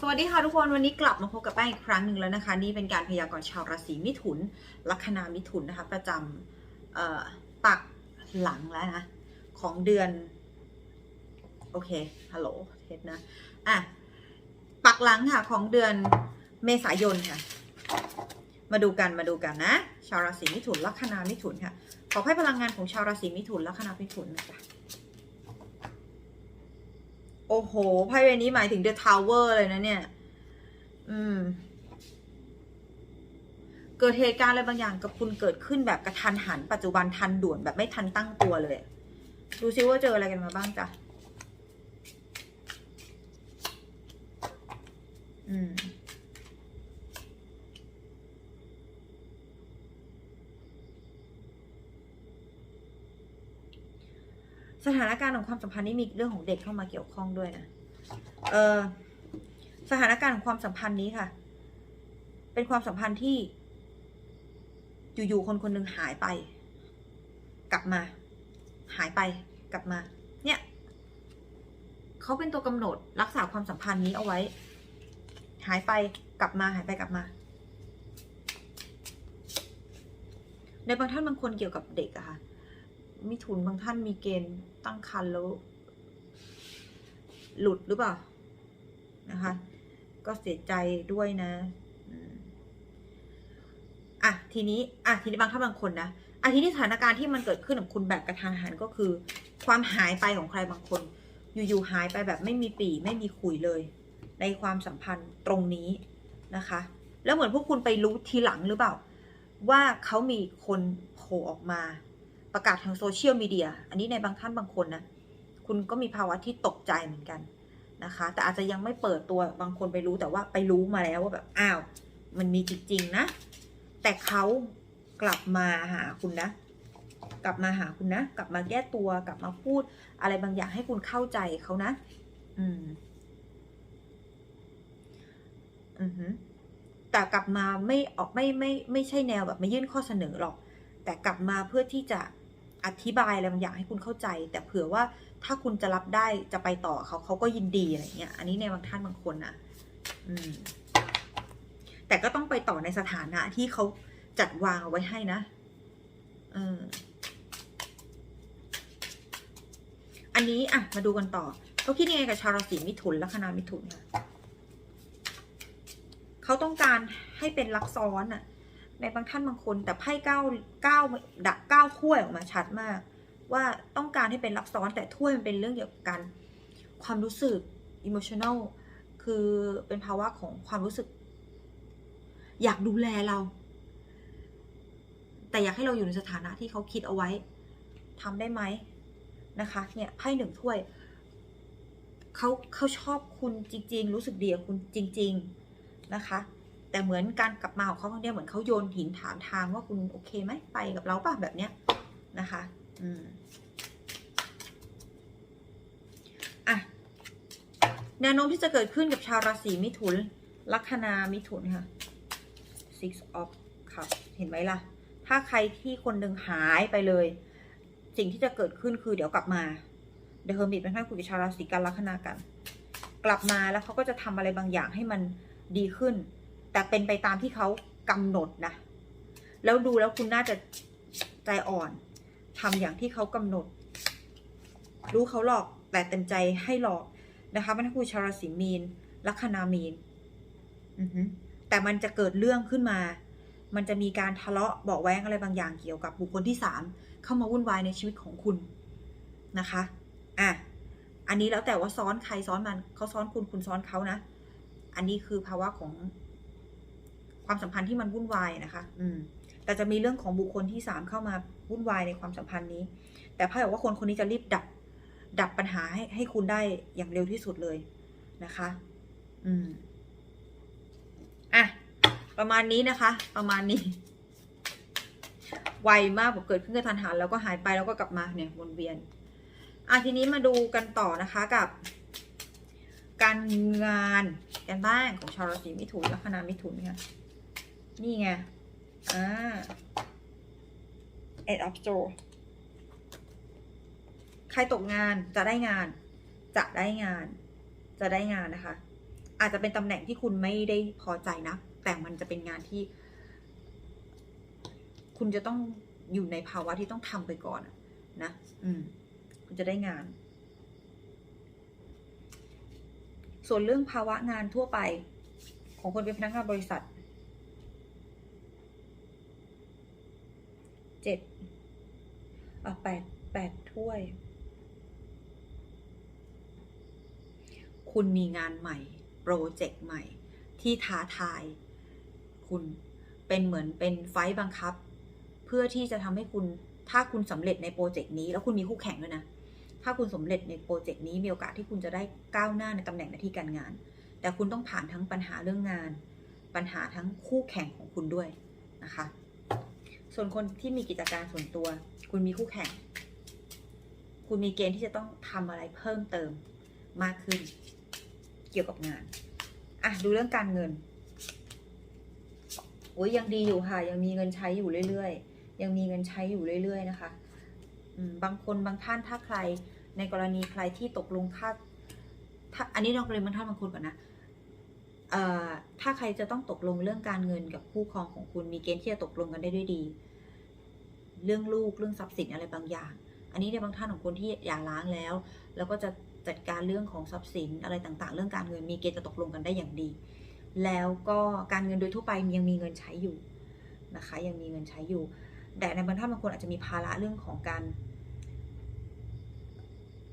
สวัสดีค่ะทุกคนวันนี้กลับมาพบกับแป้งอีกครั้งหนึ่งแล้วนะคะ นี่เป็นการพยากรณ์ชาวราศีมิถุน ลัคนามิถุนนะคะ ประจำปักหลังแล้วนะ ของเดือน โอเคฮัลโหลเทสนะอะปักหลังค่ะของเดือนเมษายนค่ะ มาดูกันมาดูกันนะ ชาวราศีมิถุนลัคนามิถุนค่ะขอให้พลังงานของชาวราศีมิถุนลัคนามิถุนนะจ๊ะ โอ้โห ไพ่ใบนี้หมายถึง The Tower เลยนะเนี่ย อืม เกิดเหตุการณ์อะไรบางอย่างกับคุณเกิดขึ้นแบบกระทันหัน ปัจจุบันทันด่วนแบบไม่ทันตั้งตัวเลย ดูซิว่าเจออะไรกันมาบ้างจ้ะ อืม สถานการณ์ของความสัมพันธ์นี่มีเรื่องของเด็กเข้ามาเกี่ยวข้องด้วยนะ เออสถานการณ์ของความสัมพันธ์นี้ค่ะ เป็นความสัมพันธ์ที่ อยู่ๆคนคนหนึ่งหายไป กลับมา หายไปกลับมา เนี่ยเขาเป็นตัวกำหนดรักษาความสัมพันธ์นี้เอาไว้ หายไปกลับมาหายไปกลับมา ในบางท่านบางคนเกี่ยวกับเด็กอะค่ะ มิถุนบางท่านมีเกณฑ์ตั้งครรภ์แล้ว หลุดหรือเปล่า นะคะ ก็เสียใจด้วยนะอะทีนี้อะทีนี้บางท่านบางคนนะอะทีนี้สถานการณ์ที่มันเกิดขึ้นกับคุณแบบกระทันหันก็คือ ความหายไปของใครบางคน อยู่ๆหายไปแบบไม่มีปีไม่มีขุยเลย ในความสัมพันธ์ตรงนี้นะคะ แล้วเหมือนพวกคุณไปรู้ทีหลังหรือเปล่า ว่าเขามีคนโผล่ออกมา ประกาศทางโซเชียลมีเดีย อันนี้ในบางท่านบางคนนะ คุณก็มีภาวะที่ตกใจเหมือนกันนะคะ แต่อาจจะยังไม่เปิดตัวบางคนไปรู้แต่ว่าไปรู้มาแล้วว่าแบบ อ้าว มันมีจริงๆนะ แต่เขากลับมาหาคุณนะ กลับมาหาคุณนะ กลับมาแก้ตัว กลับมาพูด อะไรบางอย่างให้คุณเข้าใจเขานะ อืม อือหือแต่กลับมาไม่ออกไม่ไม่ไม่ใช่แนวแบบไมายื่นข้อเสนอหรอก แต่กลับมาเพื่อที่จะอธิบายอะไรบางอย่างให้คุณเข้าใจ แต่เผื่อว่าถ้าคุณจะรับได้จะไปต่อเขาเขาก็ยินดีอะไรเงี้ย อันนี้ในบางท่านบางคนนะอืม แต่ก็ต้องไปต่อในสถานะที่เขาจัดวางเอาไว้ให้นะเอออันนี้อะมาดูกันต่อเขาคิดยังไงกับชาวราศีมิถุนลัคนามิถุนค่ะเขาต้องการให้เป็นลักซ้อนอะ ในบางท่านบางคน แต่ไพ่เก้าเก้าดักเก้าถ้วยออกมาชัดมาก ว่าต้องการให้เป็นลักซ้อนแต่ถ้วยมันเป็นเรื่องเกี่ยวกับการความรู้สึก emotional คือเป็นภาวะของความรู้สึก อยากดูแลเรา แต่อยากให้เราอยู่ในสถานะที่เขาคิดเอาไว้ทำได้ไหมนะคะเนี่ยไพ่หนึ่งถ้วยเขาเขาชอบคุณจริง ๆ รู้สึกดีกับคุณจริง ๆ นะคะ แต่เหมือนการกลับมาของเขาครั้งเนี้ยเหมือนเขาโยนหินถามทางว่าคุณโอเคไหมไปกับเราป่ะแบบเนี้ยนะคะ อืมอะแนวโน้มที่จะเกิดขึ้นกับชาวราศีมิถุน ลัคนามิถุนค่ะ six of cups เห็นไหมล่ะ ถ้าใครที่คนหนึ่งหายไปเลย สิ่งที่จะเกิดขึ้นคือเดี๋ยวกลับมาเดอะเฮอร์มิตเป็นท่านคุยกับชาวราศีกันลัคนากัน กลับมาแล้วเขาก็จะทำอะไรบางอย่างให้มันดีขึ้น แต่เป็นไปตามที่เขากำหนดนะ แล้วดูแล้วคุณน่าจะใจอ่อนทำอย่างที่เขากำหนด รู้เขาหลอกแต่เต็มใจให้หลอกนะคะมันคือชาวราศีมีนลัคนามีนอือหือแต่มันจะเกิดเรื่องขึ้นมา มันจะมีการทะเลาะเบาแว้งอะไรบางอย่างเกี่ยวกับบุคคลที่สามเข้ามาวุ่นวายในชีวิตของคุณนะคะ อะ อันนี้แล้วแต่ว่าซ้อนใครซ้อนมันเขาซ้อนคุณคุณซ้อนเขานะ อันนี้คือภาวะของ ความสัมพันธ์ที่มันวุ่นวายนะคะ อืม แต่จะมีเรื่องของบุคคลที่สามเข้ามาวุ่นวายในความสัมพันธ์นี้ แต่ไพ่บอกว่าคนคนนี้จะรีบดับ ดับปัญหาให้ให้คุณได้อย่างเร็วที่สุดเลยนะคะ อืม อะ ประมาณนี้นะคะ ประมาณนี้ ไวมากผมเกิดขึ้นกระทันหันแล้วก็หายไปแล้วก็กลับมาเนี่ยวนเวียน อะทีนี้มาดูกันต่อนะคะกับ การงานกันบ้างของชาวราศีมิถุนลัคนามิถุนค่ะ นี่ไง อ่า eight of swords ใครตกงานจะได้งาน จะได้งาน จะได้งานนะคะ อาจจะเป็นตำแหน่งที่คุณไม่ได้พอใจนะ แต่มันจะเป็นงานที่ คุณจะต้องอยู่ในภาวะที่ต้องทำไปก่อนนะ อืม คุณจะได้งาน ส่วนเรื่องภาวะงานทั่วไป ของคนเป็นพนักงานบริษัท เจ็ดอะแปดแปดถ้วย คุณมีงานใหม่ โปรเจกต์ใหม่ ที่ท้าทาย คุณเป็นเหมือนเป็นไฟต์บังคับ เพื่อที่จะทำให้คุณถ้าคุณสำเร็จในโปรเจกต์นี้ แล้วคุณมีคู่แข่งด้วยนะ ถ้าคุณสำเร็จในโปรเจกต์นี้มีโอกาสที่คุณจะได้ก้าวหน้าในตำแหน่งหน้าที่การงาน แต่คุณต้องผ่านทั้งปัญหาเรื่องงาน ปัญหาทั้งคู่แข่งของคุณด้วยนะคะ ส่วนคนที่มีกิจการส่วนตัว คุณมีคู่แข่ง คุณมีเกณฑ์ที่จะต้องทำอะไรเพิ่มเติมมากขึ้น เกี่ยวกับงานอะดูเรื่องการเงินโอ้ยยังดีอยู่ค่ะ ยังมีเงินใช้อยู่เรื่อยๆ ยังมีเงินใช้อยู่เรื่อย ๆ นะคะบางคนบางท่านถ้าใครในกรณีใครที่ตกลงค่าถ้าอันนี้นอกเรียนบางท่านบางคนก่อนนะ ถ้าใครจะต้องตกลงเรื่องการเงินกับคู่ครองของคุณมีเกณฑ์ที่จะตกลงกันได้ด้วยดี เรื่องลูกเรื่องทรัพย์สินอะไรบางอย่าง อันนี้ในบางท่านของคนที่หย่าร้างแล้ว แล้วก็จะจัดการเรื่องของทรัพย์สินอะไรต่างๆ เรื่องการเงินมีเกณฑ์จะตกลงกันได้อย่างดี แล้วก็การเงินโดยทั่วไปยังมีเงินใช้อยู่นะคะ ยังมีเงินใช้อยู่ แต่ในบางท่านบางคนอาจจะมีภาระเรื่องของการ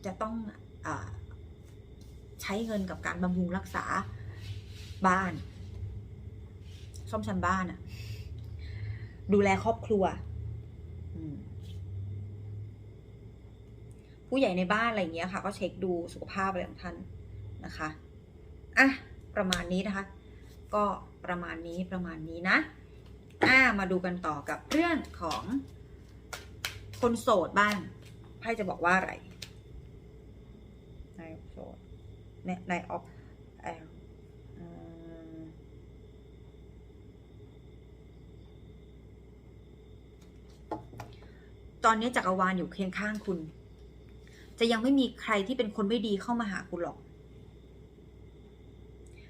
จะต้องอใช้เงินกับการบำรุงรักษา บ้าน ซ่อมแซมบ้านอะดูแลครอบครัวผู้ใหญ่ในบ้านอะไรเงี้ยค่ะ ก็เช็คดูสุขภาพอะไรของท่านนะคะอะประมาณนี้นะคะ ก็ประมาณนี้ประมาณนี้นะอ่ามาดูกันต่อกับเรื่องของคนโสดบ้างไพ่จะบอกว่าอะไรนายโสดเนี่ยนายออฟแอล ตอนนี้จักรวาลอยู่เคียงข้างคุณ จะยังไม่มีใครที่เป็นคนไม่ดีเข้ามาหาคุณหรอก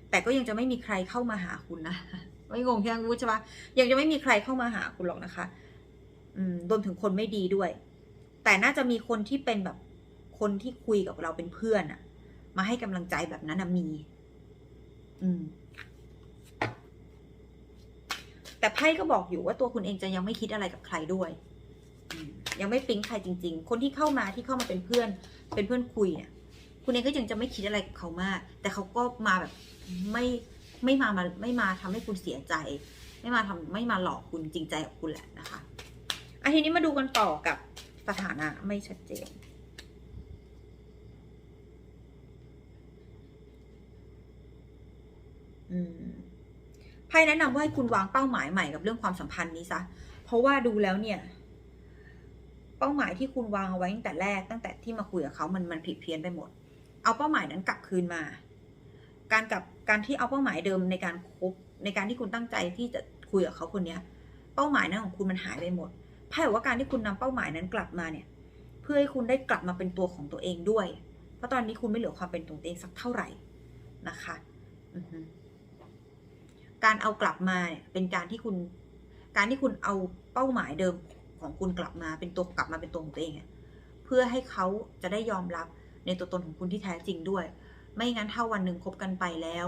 แต่ก็ยังจะไม่มีใครเข้ามาหาคุณนะ ไม่งงแค่รู้ใช่ปะยังจะไม่มีใครเข้ามาหาคุณหรอกนะคะ อืมรวมถึงคนไม่ดีด้วย แต่น่าจะมีคนที่เป็นแบบคนที่คุยกับเราเป็นเพื่อนอะมาให้กำลังใจแบบนั้นมี อืม แต่ไพ่ก็บอกอยู่ว่าตัวคุณเองจะยังไม่คิดอะไรกับใครด้วย ยังไม่ปิ๊งใครจริง ๆ คนที่เข้ามาที่เข้ามาเป็นเพื่อน เป็นเพื่อนคุยเนี่ย คุณเองก็ยังจะไม่คิดอะไรกับเขามาก แต่เขาก็มาแบบไม่ไม่มามาไม่มาทำให้คุณเสียใจ ไม่มาทำไม่มาหลอกคุณจริงใจกับคุณแหละนะคะอันทีนี้มาดูกันต่อกับสถานะไม่ชัดเจนอืมไพ่แนะนำว่าให้คุณวางเป้าหมายใหม่กับเรื่องความสัมพันธ์นี้ซะ เพราะว่าดูแล้วเนี่ย เป้าหมายที่คุณวางเอาไว้ตั้งแต่แรกตั้งแต่ที่มาคุยกับเขามันมันผิดเพี้ยนไปหมด เอาเป้าหมายนั้นกลับคืนมา การกับการที่เอาเป้าหมายเดิมในการคบในการที่คุณตั้งใจที่จะคุยกับเขาคนเนี้ย เป้าหมายนั้นของคุณมันหายไปหมดไพ่บอกว่าการที่คุณนำเป้าหมายนั้นกลับมาเนี่ย เพื่อให้คุณได้กลับมาเป็นตัวของตัวเองด้วย เพราะตอนนี้คุณไม่เหลือความเป็นตัวเองสักเท่าไหร่นะคะการเอากลับมาเนี่ยเป็นการที่คุณ การที่คุณเอาเป้าหมายเดิม ของคุณกลับมาเป็นตัวกลับมาเป็นตัวของตัวเองเพื่อให้เขาจะได้ยอมรับในตัวตนของคุณที่แท้จริงด้วย ไม่งั้นถ้าวันหนึ่งคบกันไปแล้ว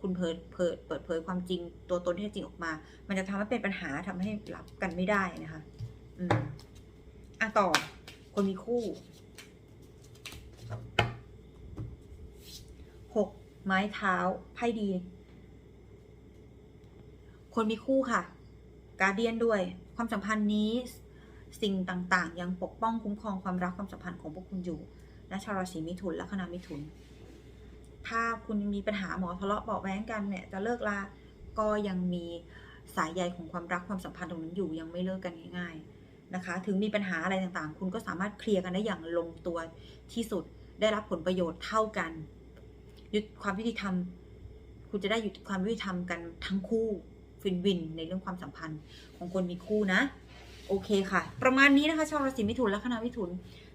คุณเผยเผยเปิดเผยความจริง ตัวตนที่แท้จริงออกมา มันจะทำให้เป็นปัญหาทำให้รับกันไม่ได้นะคะ อืมอะต่อ คนมีคู่หกไม้เท้าไพ่ดี คนมีคู่ค่ะ การเดียนด้วย ความสัมพันธ์นี้ สิ่งต่างๆ ยังปกป้องคุ้มครองความรักความสัมพันธ์ของพวกคุณอยู่นะชาวราศีมิถุนและคณะมิถุน ถ้าคุณมีปัญหาหมอทะเลาะเบาแว้งกันเนี่ยจะเลิกลาก็ยังมีสายใยของความรักความสัมพันธ์ตรงนั้นอยู่ยังไม่เลิกกันง่าย ๆนะคะ ถึงมีปัญหาอะไรต่างๆ คุณก็สามารถเคลียร์กันได้อย่างลงตัวที่สุดได้รับผลประโยชน์เท่ากันยุดความยุติธรรม คุณจะได้หยุติความยุติธรรมกันทั้งคู่ฟินวินในเรื่องความสัมพันธ์ของคนมีคู่นะ โอเคค่ะ ประมาณนี้นะคะชาวราศีมิถุนและคณะมิถุน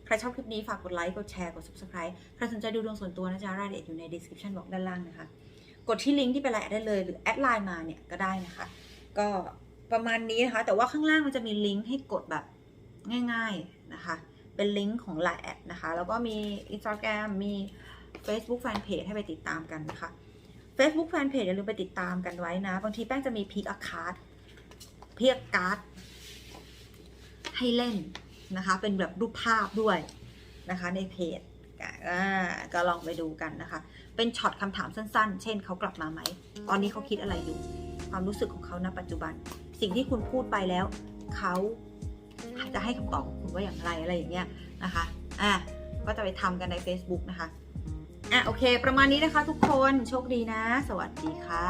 ใครชอบคลิปนี้ฝากกดไลค์กดแชร์กด subscribe ใครสนใจดูดวงส่วนตัวนะจ๊ะรายละเอียดอยู่ใน description box ด้านล่างนะคะ กดที่ลิงก์ที่เป็นไลน์ได้เลยหรือแอดไลน์มาเนี่ยก็ได้นะคะ ก็ประมาณนี้นะคะ แต่ว่าข้างล่างมันจะมีลิงก์ให้กดแบบง่าย ๆนะคะ เป็นลิงก์ของไลน์แอดนะคะ แล้วก็มี Instagram มี Facebook Fanpage ให้ไปติดตามกันนะคะ Facebook Fanpage อย่าลืมไปติดตามกันไว้นะ บางทีแป้งจะมีพิกอาคาร์ดเพียกการ์ด ให้เล่นนะคะ เป็นแบบรูปภาพด้วยนะคะในเพจก็ลองไปดูกันนะคะ เป็นช็อตคำถามสั้นๆ เช่นเขากลับมาไหม ตอนนี้เขาคิดอะไรอยู่ ความรู้สึกของเขาณปัจจุบัน สิ่งที่คุณพูดไปแล้ว เขาจะให้คำตอบกับคุณว่าอย่างไรอะไรอย่างเงี้ยนะคะ อะ ก็จะไปทำกันใน Facebook นะคะ อะ โอเค ประมาณนี้นะคะทุกคน โชคดีนะ สวัสดีค่ะ